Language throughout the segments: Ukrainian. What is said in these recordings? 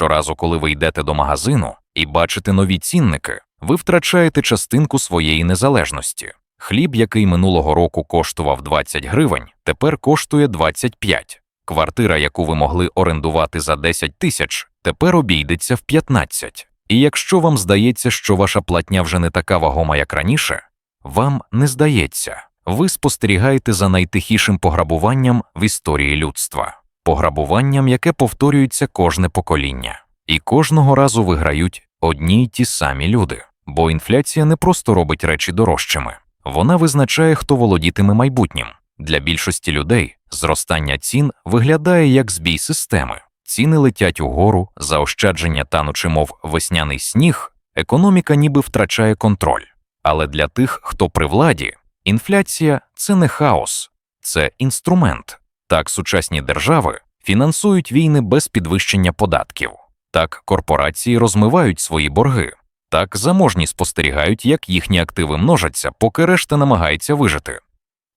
Щоразу, коли ви йдете до магазину і бачите нові цінники, ви втрачаєте частинку своєї незалежності. Хліб, який минулого року коштував 20 гривень, тепер коштує 25. Квартира, яку ви могли орендувати за 10 тисяч, тепер обійдеться в 15. І якщо вам здається, що ваша платня вже не така вагома, як раніше, вам не здається. Ви спостерігаєте за найтихішим пограбуванням в історії людства, пограбуванням, яке повторюється кожне покоління, і кожного разу виграють одні й ті самі люди. Бо інфляція не просто робить речі дорожчими, вона визначає, хто володітиме майбутнім. Для більшості людей зростання цін виглядає як збій системи. Ціни летять угору, заощадження танучи, мов весняний сніг, економіка ніби втрачає контроль. Але для тих, хто при владі, інфляція це не хаос, це інструмент. Так сучасні держави фінансують війни без підвищення податків, так корпорації розмивають свої борги, так заможні спостерігають, як їхні активи множаться, поки решта намагається вижити.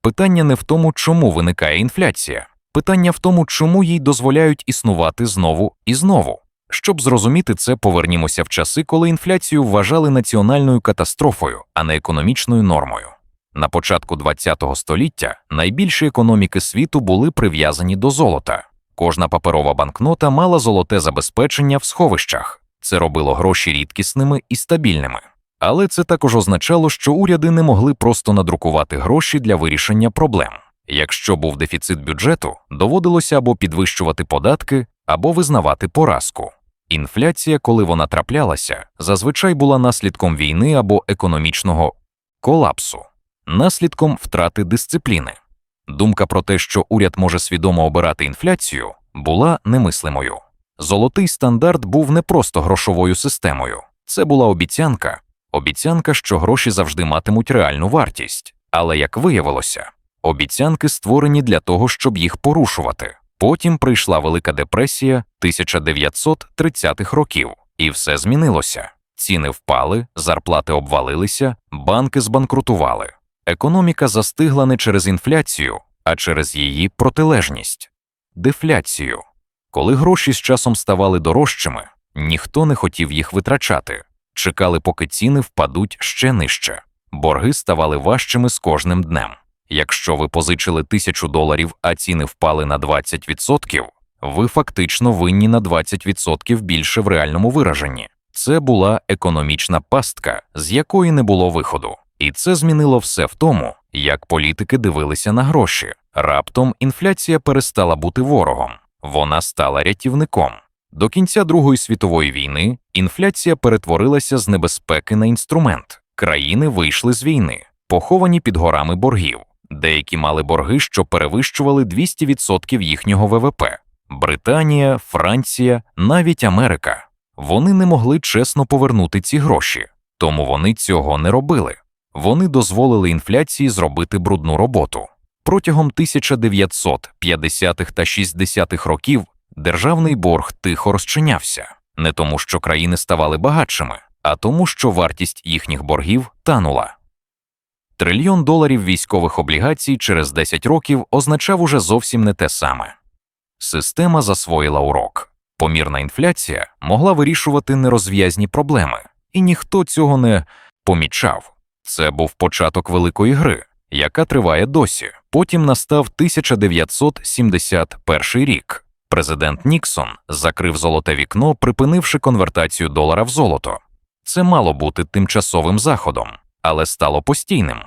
Питання не в тому, чому виникає інфляція, питання в тому, чому їй дозволяють існувати знову і знову. Щоб зрозуміти це, повернімося в часи, коли інфляцію вважали національною катастрофою, а не економічною нормою. На початку ХХ століття найбільші економіки світу були прив'язані до золота. Кожна паперова банкнота мала золоте забезпечення в сховищах. Це робило гроші рідкісними і стабільними. Але це також означало, що уряди не могли просто надрукувати гроші для вирішення проблем. Якщо був дефіцит бюджету, доводилося або підвищувати податки, або визнавати поразку. Інфляція, коли вона траплялася, зазвичай була наслідком війни або економічного колапсу, наслідком втрати дисципліни. Думка про те, що уряд може свідомо обирати інфляцію, була немислимою. Золотий стандарт був не просто грошовою системою, це була обіцянка, обіцянка, що гроші завжди матимуть реальну вартість. Але як виявилося, обіцянки створені для того, щоб їх порушувати. Потім прийшла Велика депресія 1930-х років, і все змінилося. Ціни впали, зарплати обвалилися, банки збанкрутували. Економіка застигла не через інфляцію, а через її протилежність дефляцію. Коли гроші з часом ставали дорожчими, ніхто не хотів їх витрачати, чекали, поки ціни впадуть ще нижче. Борги ставали важчими з кожним днем. Якщо ви позичили тисячу доларів, а ціни впали на 20%, ви фактично винні на 20% більше в реальному вираженні. Це була економічна пастка, з якої не було виходу. І це змінило все в тому, як політики дивилися на гроші. Раптом інфляція перестала бути ворогом, вона стала рятівником. До кінця Другої світової війни інфляція перетворилася з небезпеки на інструмент. Країни вийшли з війни, поховані під горами боргів. Деякі мали борги, що перевищували 200% їхнього ВВП. Британія, Франція, навіть Америка. Вони не могли чесно повернути ці гроші, тому вони цього не робили. Вони дозволили інфляції зробити брудну роботу. Протягом 1950-х та 60-х років державний борг тихо розчинявся, не тому, що країни ставали багатшими, а тому, що вартість їхніх боргів танула. Трильйон доларів військових облігацій через 10 років означав уже зовсім не те саме. Система засвоїла урок. Помірна інфляція могла вирішувати нерозв'язні проблеми, і ніхто цього не помічав. Це був початок великої гри, яка триває досі. Потім настав 1971 рік. Президент Ніксон закрив золоте вікно, припинивши конвертацію долара в золото. Це мало бути тимчасовим заходом, але стало постійним.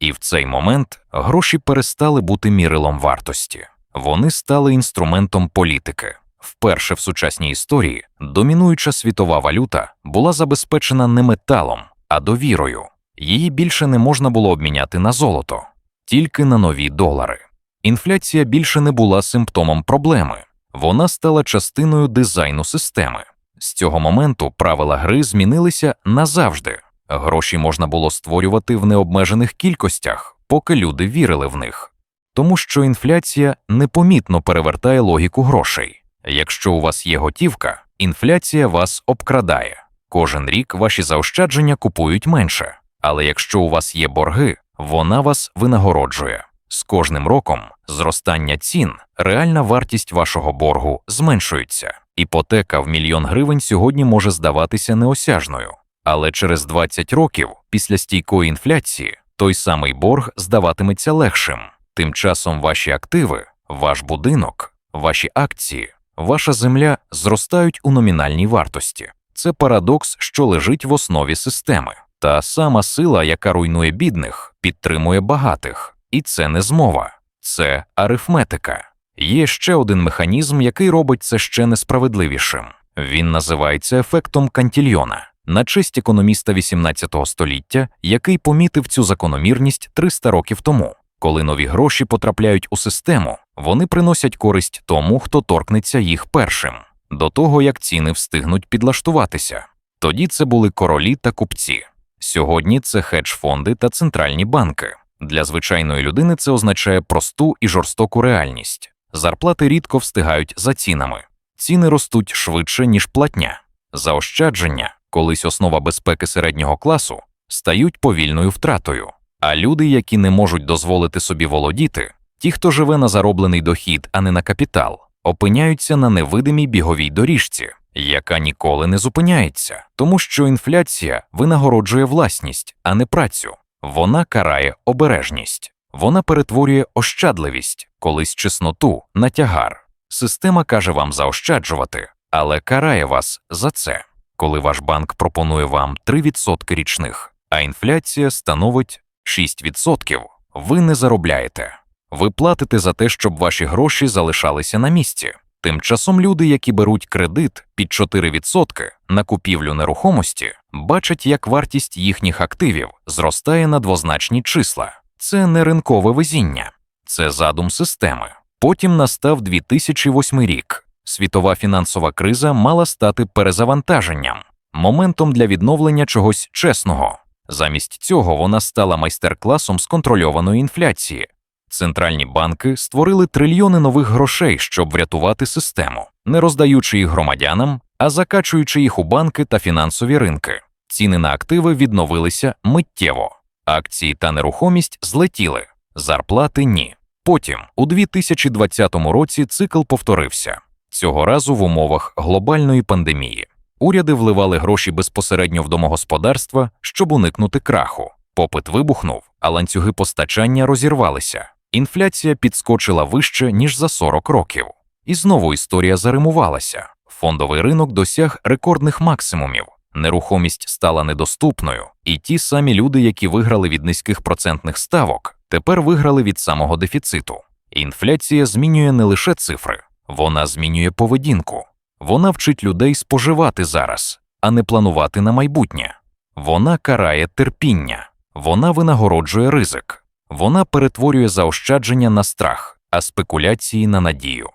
І в цей момент гроші перестали бути мірилом вартості. Вони стали інструментом політики. Вперше в сучасній історії домінуюча світова валюта була забезпечена не металом, а довірою. Її більше не можна було обміняти на золото, тільки на нові долари. Інфляція більше не була симптомом проблеми, вона стала частиною дизайну системи. З цього моменту правила гри змінилися назавжди. Гроші можна було створювати в необмежених кількостях, поки люди вірили в них. Тому що інфляція непомітно перевертає логіку грошей. Якщо у вас є готівка, інфляція вас обкрадає. Кожен рік ваші заощадження купують менше, але якщо у вас є борги, вона вас винагороджує. З кожним роком зростання цін, реальна вартість вашого боргу зменшується. Іпотека в мільйон гривень сьогодні може здаватися неосяжною, але через 20 років після стійкої інфляції той самий борг здаватиметься легшим. Тим часом ваші активи, ваш будинок, ваші акції, ваша земля зростають у номінальній вартості. Це парадокс, що лежить в основі системи. Та сама сила, яка руйнує бідних, підтримує багатих. І це не змова, це арифметика. Є ще один механізм, який робить це ще несправедливішим. Він називається ефектом Кантільйона, на честь економіста XVIII століття, який помітив цю закономірність 300 років тому. Коли нові гроші потрапляють у систему, вони приносять користь тому, хто торкнеться їх першим, до того як ціни встигнуть підлаштуватися. Тоді це були королі та купці. Сьогодні це хедж-фонди та центральні банки. Для звичайної людини це означає просту і жорстоку реальність. Зарплати рідко встигають за цінами, ціни ростуть швидше, ніж платня. Заощадження, колись основа безпеки середнього класу, стають повільною втратою. А люди, які не можуть дозволити собі володіти, ті, хто живе на зароблений дохід, а не на капітал, опиняються на невидимій біговій доріжці, яка ніколи не зупиняється, тому що інфляція винагороджує власність, а не працю. Вона карає обережність, вона перетворює ощадливість, колись чесноту на тягар. Система каже вам заощаджувати, але карає вас за це, коли ваш банк пропонує вам 3% річних, а інфляція становить 6%, ви не заробляєте. Ви платите за те, щоб ваші гроші залишалися на місці. Тим часом люди, які беруть кредит під 4% на купівлю нерухомості, бачать, як вартість їхніх активів зростає на двозначні числа. Це не ринкове везіння, це задум системи. Потім настав 2008 рік. Світова фінансова криза мала стати перезавантаженням, моментом для відновлення чогось чесного. Замість цього вона стала майстер-класом з контрольованої інфляції. Центральні банки створили трильйони нових грошей, щоб врятувати систему, не роздаючи їх громадянам, а закачуючи їх у банки та фінансові ринки. Ціни на активи відновилися миттєво, акції та нерухомість злетіли, зарплати ні. Потім, у 2020 році, цикл повторився цього разу в умовах глобальної пандемії. Уряди вливали гроші безпосередньо в домогосподарства, щоб уникнути краху. Попит вибухнув, а ланцюги постачання розірвалися. Інфляція підскочила вище, ніж за 40 років. І знову історія заримувалася. Фондовий ринок досяг рекордних максимумів, нерухомість стала недоступною, і ті самі люди, які виграли від низьких процентних ставок, тепер виграли від самого дефіциту. Інфляція змінює не лише цифри, вона змінює поведінку. Вона вчить людей споживати зараз, а не планувати на майбутнє. Вона карає терпіння, вона винагороджує ризик, вона перетворює заощадження на страх, а спекуляції на надію.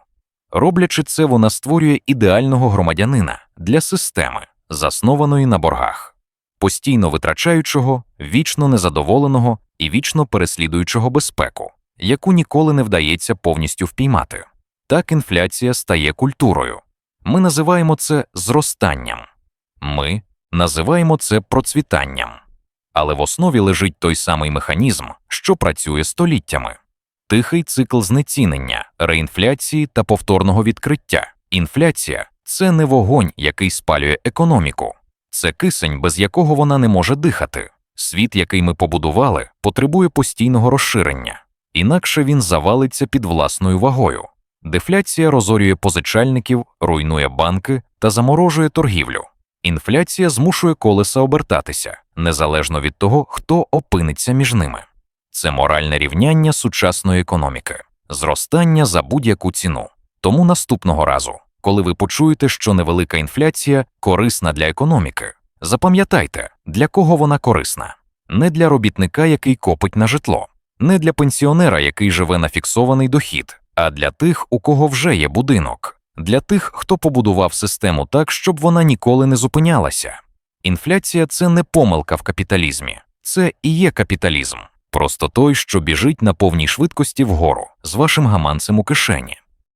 Роблячи це, вона створює ідеального громадянина для системи, заснованої на боргах, постійно витрачаючого, вічно незадоволеного і вічно переслідуючого безпеку, яку ніколи не вдається повністю впіймати. Так інфляція стає культурою. Ми називаємо це зростанням, ми називаємо це процвітанням. Але в основі лежить той самий механізм, що працює століттями тихий цикл знецінення, реінфляції та повторного відкриття. Інфляція це не вогонь, який спалює економіку, це кисень, без якого вона не може дихати. Світ, який ми побудували, потребує постійного розширення, інакше він завалиться під власною вагою. Дефляція розорює позичальників, руйнує банки та заморожує торгівлю. Інфляція змушує колеса обертатися, незалежно від того, хто опиниться між ними. Це моральне рівняння сучасної економіки, зростання за будь-яку ціну. Тому наступного разу, коли ви почуєте, що невелика інфляція корисна для економіки, запам'ятайте, для кого вона корисна. Не для робітника, який копить на житло, не для пенсіонера, який живе на фіксований дохід, а для тих, у кого вже є будинок, для тих, хто побудував систему так, щоб вона ніколи не зупинялася. Інфляція це не помилка в капіталізмі, це і є капіталізм, просто той, що біжить на повній швидкості вгору з вашим гаманцем у кишені.